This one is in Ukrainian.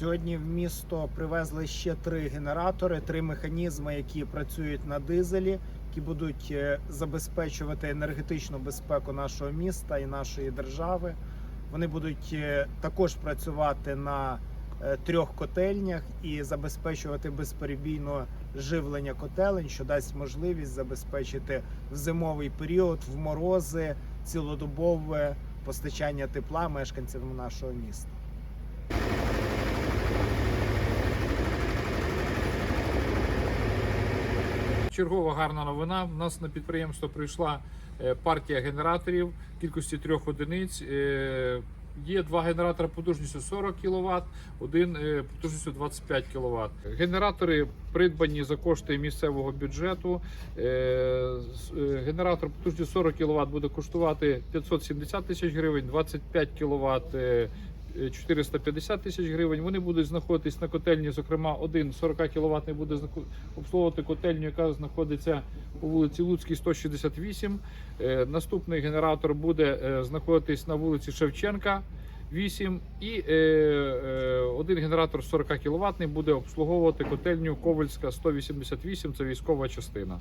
Сьогодні в місто привезли ще три генератори, три механізми, які працюють на дизелі, які будуть е, забезпечувати енергетичну безпеку нашого міста і нашої держави. Вони будуть е, також працювати на е, трьох котельнях і забезпечувати безперебійне живлення котелень, що дасть можливість забезпечити в зимовий період, в морози, цілодобове постачання тепла мешканцям нашого міста. Чергова гарна новина. У нас на підприємство прийшла е, партія генераторів кількості трьох одиниць. Е, Є два генератори потужністю 40 кВт, один е, потужністю 25 кВт. Генератори придбані за кошти місцевого бюджету. Генератор потужністю 40 кВт буде коштувати 570 тисяч гривень, 25 кВт 450 тисяч гривень. Вони будуть знаходитись на котельні. Зокрема, один 40 кВт буде знако- обслуговувати котельню, яка знаходиться по вулиці Луцькій, 168. Е, Наступний генератор буде е, знаходитись на вулиці Шевченка. 8 і е, один генератор 40 кВт буде обслуговувати котельню Ковальська 188, це військова частина.